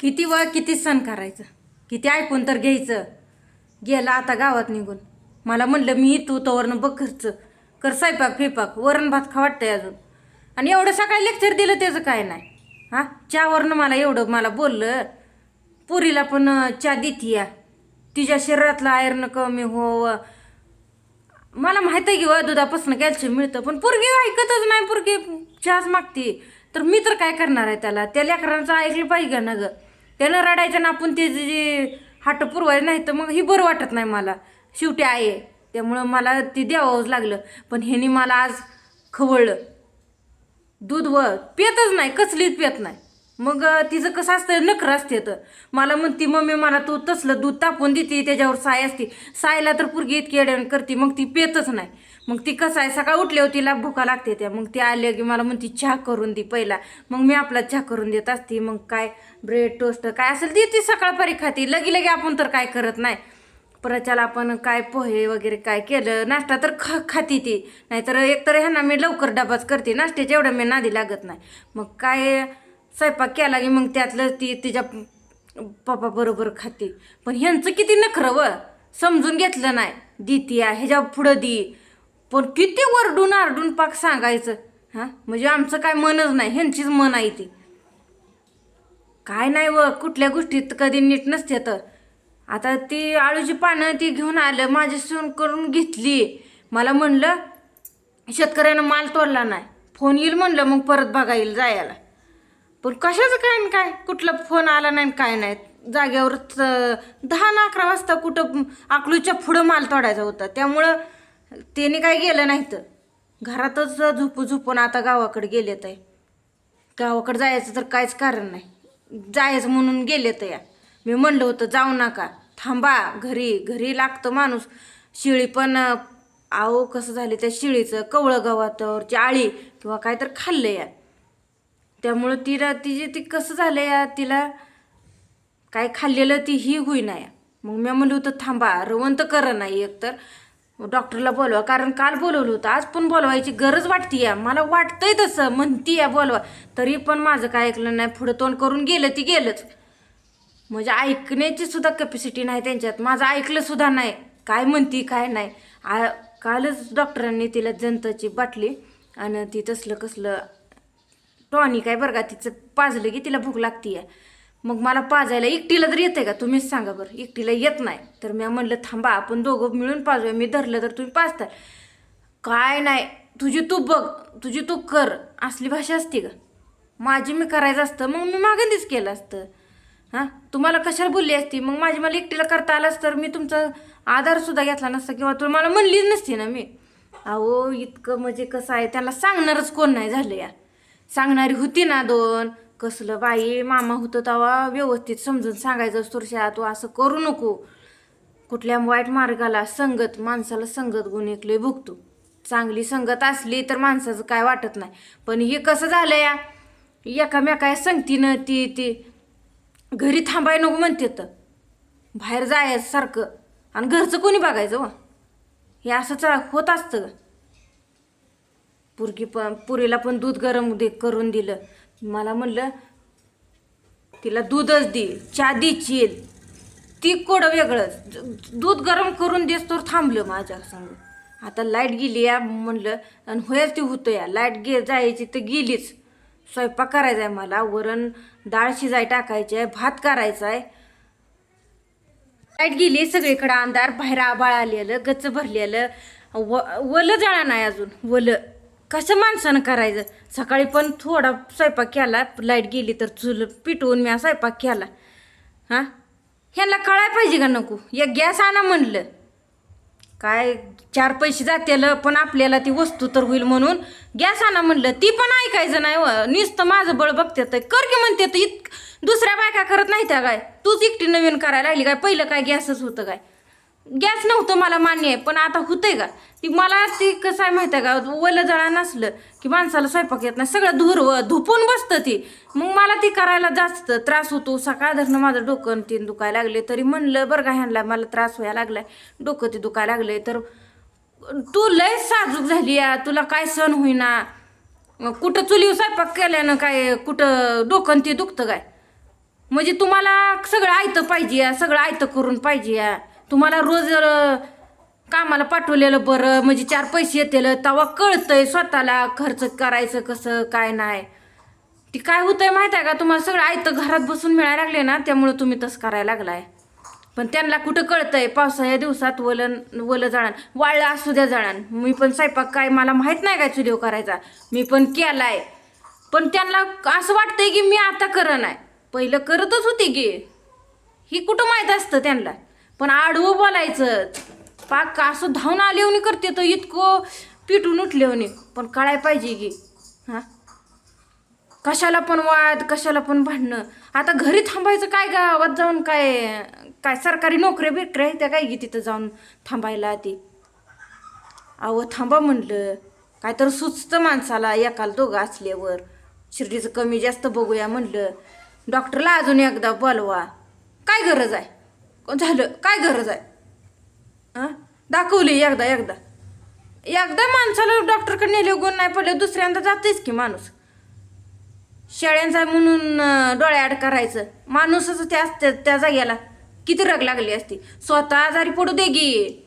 किती व किती सण करायचं? किती ऐकून तर घ्यायचं? गेला आता गावात निघून. मला म्हणलं मी तू तोवरनं बघ घरचं कर स्वयंपाक फिपाक. वरण भात खा वाटतंय अजून. आणि एवढं सकाळी लेक्चर दिलं त्याचं काय नाही. हां? चहावरनं मला एवढं मला बोललं पुरीला पण चहा देती या. तिच्या शरीरातलं आयर्न कमी हो मला माहीत आहे की व दुधापासून कॅल्शियम मिळतं पण पोरगी ऐकतच नाही पोरगी चहाच मागते. तर मी तर काय करणार आहे त्याला? त्या लेकरांचं ऐकलं पाहिजे ना गं. त्यानं रडायचं ना आपण ते जे हाट पुरवायचं नाही तर मग ही बरं वाटत नाही मला. शेवटी आहे. त्यामुळं मला ती द्यावंच लागलं. पण ह्यानी मला आज खवळलं. दूध व पितच नाही. कसलीच पेत नाही. मग तिचं कसं असतं? नखरं असते तर. मला म्हणती मम्मी मला तू तसलं दूध तापून देते. त्याच्यावर साय असते. सायला तर पुरगी इतकी अडवण करते. मग ती पितच नाही. मग ती कसं आहे? सकाळ उठल्यावर तिला भुका लागते त्या. मग ती आली की मला म्हणती चहा करून दे पहिला. मग मी आपला चहा करून देत असते. मग काय ब्रेड टोस्ट काय असेल ती ती सकाळपारी खाते. लगी लगी आपण तर काय करत नाही. परच्याला आपण काय पोहे वगैरे काय केलं नाश्ता तर खा खाती ती. नाहीतर एकतर ह्यांना मी लवकर डबाच करते. नाश्त्याच्या एवढं मी नादी लागत नाही. मग काय स्वयंपाक केला की मग त्यातलं ती तिच्या पप्पा बरोबर खाते. पण ह्यांचं किती नखरं व. समजून घेतलं नाही. देती ह्याच्या पुढं दी. पण किती वरडून आरडून पाक सांगायचं? हां? म्हणजे आमचं काय मनच नाही ह्यांचीच मन आहे ती. काय नाही व कुठल्या गोष्टीत कधी नीट नसते तर. आता ती आळूची पानं ती घेऊन आलं माझी सून करून घेतली. मला म्हणलं शेतकऱ्यानं माल तोडला नाही. फोन येईल म्हणलं मग परत बघा येईल जायला. पण कशाचं काय न काय? कुठला फोन आला नाही काय नाही. जाग्यावर दहा ना अकरा वाजता कुठं अकलूच्या पुढं माल तोडायचा होता. त्यामुळं त्याने काय गेलं नाही तर? घरातच झोपू झोपून आता गावाकडे गेलेत आहे. गावाकडे जायचं तर काहीच कारण नाही. जायचं म्हणून गेले तर या. मी म्हणलं होतं जाऊ नका. थांबा. घरी घरी लागतं माणूस. शिळी पण आहो कसं झाले त्या शिळीचं? कवळं गव्हातवरची आळी किंवा काय तर खाल्लं या. त्यामुळं तिला तिचे ती कसं झालं या? तिला काय खाल्लेलं ती ही होईना या. मग मी म्हणलं होतं थांबा. रवंत कर नाही एकतर. डॉक्टरला बोलवा कारण काल बोलवलं होतं आज पण बोलवायची गरज वाटते या मला वाटतंय तसं म्हणती या बोलवा. तरी पण माझं काय ऐकलं नाही पुढं तोंड करून गेलं ती गेलंच. म्हणजे ऐकण्याची सुद्धा कॅपॅसिटी नाही त्यांच्यात माझं ऐकलं सुद्धा नाही. काय म्हणती काय नाही. आ कालच डॉक्टरांनी तिला जंताची बाटली आणि ती तसलं कसलं टॉनिक आहे बरं का तिचं पाजलं की तिला भूक लागती आहे मग मला पाजायला एकटीला तर येते का? तुम्हीच सांगा बरं. एकटीला येत नाही. तर मी म्हणलं थांबा आपण दोघं मिळून पाजूया. मी धरलं तर तुम्ही पाजता. काय नाही. तुझी तू बघ. तुझी तू कर. असली भाषा असते का? माझी मी करायचं असतं. मग मी मागंदीच केलं असतं. हां? तुम्हाला कशाला बोलली असती? मग माझी मला एकटीला करता आलं तर मी तुमचा आधारसुद्धा घेतला नसता किंवा तुम्हाला म्हणलीच नसती ना मी? अहो इतकं म्हणजे कसं आहे? त्याला सांगणारच कोण नाही झालं या. सांगणारी होती ना दोन. कसलं बाई मामा होतं तेव्हा व्यवस्थित समजून सांगायचं सुरशा तू असं करू नको. कुठल्या वाईट मार्गाला संगत माणसाला संगत गुण एकले भुगतो. चांगली संगत असली तर माणसाचं काय वाटत नाही. पण हे कसं झालं या? एकामेका संगतीनं ती ती घरी थांबाय नको म्हणते तर. बाहेर जायचं सारखं. आणि घरचं कोणी बघायचं व हे असं चा होत असतं. पुरगी पण पुरीला पण दूध गरम दे करून दिलं. मला म्हणलं तिला दूधच दे चहा देची ती कोडं वेगळंच. दूध गरम करून देस तर थांबलं माझ्या संग. आता लाइट गेली या म्हणलं आणि होयच ती होतं या. लाइट गे जायची तर गेलीच. स्वयंपाक करायचा आहे मला. वरण डाळ शिजाय टाकायची आहे भात करायचा आहे. लाइट गेली सगळीकडं. अंधार बाहेर आबाळ आलेलं गच्च भरलेलं. व वलं जळा नाही अजून. वलं. कसं माणसानं करायचं? सकाळी पण थोडा स्वयंपाक केला लाइट गेली तर चूल पिटवून मी स्वयंपाक केला. हां? ह्यांना कळाय पाहिजे का नको? एक गॅस आणा म्हणलं. काय चार पैसे जातील पण आपल्याला ती वस्तू तर होईल म्हणून गॅस आणा म्हणलं. ती पण ऐकायचं नाही व. नुसतं माझं बळ बघते तर कर की म्हणते तर इत दुसऱ्या बायका करत नाही त्या काय? तूच एकटी नवीन करायला लागली काय? पहिलं काय गॅसच होतं काय? गॅस नव्हतं मला मान्य आहे पण आता होतंय का? ती मला ती कसं आहे माहिती आहे का? ओलं जळा नसलं की माणसाला स्वयंपाक येत नाही सगळं धुर धुपून बसतं ती. मग मला ती करायला जास्त त्रास होतो. सकाळ धरणं माझं डोकं आणि तीन दुखायला लागले. तरी म्हणलं बरं का ह्यांना मला त्रास व्हायला लागलाय. डोकं ते दुखायला लागले. तर तू लय साजूक झाली या. तुला काय सण होईना. कुठं चुलीवर स्वयंपाक केल्यानं काय कुठं डोकं ते दुखतं काय? म्हणजे तुम्हाला सगळं आयतं पाहिजे या सगळं आयतं करून पाहिजे तुम्हाला रोज कामाला पाठवलेलं बरं म्हणजे चार पैसे येतील तेव्हा कळतंय स्वतःला खर्च करायचं कसं काय नाही. ती काय होतंय माहीत आहे का? तुम्हाला सगळं आयतं घरात बसून मिळायला लागले ना त्यामुळं तुम्ही तसं करायला लागलाय. पण त्यांना कुठं कळतंय? पावसाळ्या दिवसात वलन वलं जाणार वाळलं असू द्या जाणार मी पण स्वयंपाक काय मला माहीत नाही काय चुलीव करायचा? मी पण केलाय. पण त्यांना असं वाटतंय की मी आता करत नाही. पहिलं करतच होते की. ही कुठं माहीत असतं त्यांना? पण आडवं बोलायचं. पाक असं धावून आलेवणी करते तर इतकं पिटून उठलेवणी पण कळाय पाहिजे की हां? कशाला पण वाद कशाला पण भांडणं. आता घरी थांबायचं काय गावात जाऊन काय काय सरकारी नोकऱ्या बिकऱ्या आहेत त्या काय की तिथं जाऊन थांबायला ती? अहो थांबा म्हणलं. काय तर सुचतं माणसाला एकाला दोघं असल्यावर. शिर्डीचं कमी जास्त बघूया म्हणलं. डॉक्टरला अजून एकदा बोलवा. काय गरज आहे? झालं? काय गरज आहे? हां दाखवली एकदा एकदा. एकदा माणसाला डॉक्टरकडे नेले गुण नाही पडले दुसऱ्यांदा जातेच की माणूस? शेळ्यांचा म्हणून अं, डोळ्याआड करायचं. माणूसच त्या त्या- त्या जाग्याला किती रग लागली असती. स्वतः आजारी पडू दे गी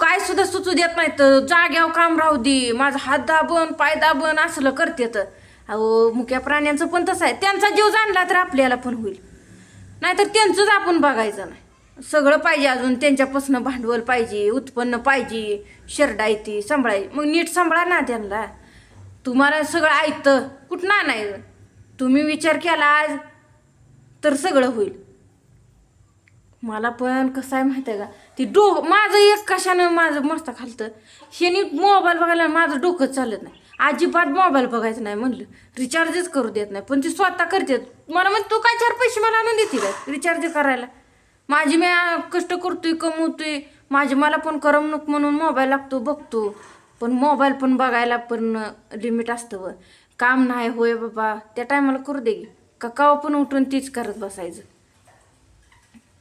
काय सुद्धा सुचू देत नाही तर जाग्यावर काम राहू दे. माझा हात दाबन पाय दाबन असलं करते तर अहो मुक्या प्राण्यांचं पण तसं आहे. त्यांचा जीव जाणला तर आपल्याला पण होईल. नाहीतर त्यांचंच आपण बघायचं नाही. सगळं पाहिजे अजून त्यांच्यापासून भांडवल पाहिजे उत्पन्न पाहिजे शेरडायती सांभाळायची मग नीट सांभाळा ना त्यांना तुम्हाला सगळं ऐकतं कुठं नाही तुम्ही विचार केला आज तर सगळं होईल. मला पण कसं आहे माहिती आहे का? ती डो माझं एक कशानं माझं मस्त खालतं. ह्यानी मोबाईल बघायला माझं डोकं चालत नाही. अजिबात मोबाईल बघायचं नाही म्हणलं. रिचार्जच करू देत नाही. पण ती स्वतः करते. मला म्हणजे तू काय चार पैसे मला आणून देते का रिचार्ज करायला? माझी मी कष्ट करतोय कमवतोय. माझी मला पण करमणूक म्हणून मोबाईल लागतो बघतो. पण मोबाईल पण बघायला पण लिमिट असतं व काम नाही होय बाबा. त्या टायमाला करू दे का काव पण उठून तीच करत बसायचं.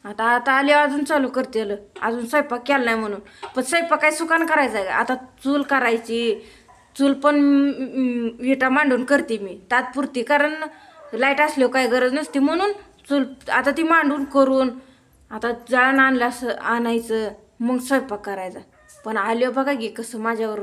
आता आता आले अजून चालू करते अजून स्वयंपाक केला नाही म्हणून. पण स्वयंपाक काय सुकान करायचा आहे? का आता चूल करायची. चूल पण विटा मांडून करते मी. तात्पुरती कारण लाइट असल्यावर काय गरज नसते म्हणून चूल आता ती मांडून करून आता जळण आणलं असं आणायचं मग स्वयंपाक करायचा. पण आले बघा की कसं माझ्यावर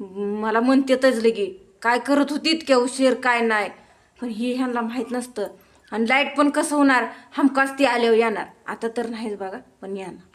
मला मला म्हणतेतच लगे. काय करत होती इतक्या उशीर काय नाही. पण हे ह्यांना माहीत नसतं. आणि लाइट पण कसं होणार? हमखास ती आल्यावर येणार. आता तर नाहीच बघा पण येणार.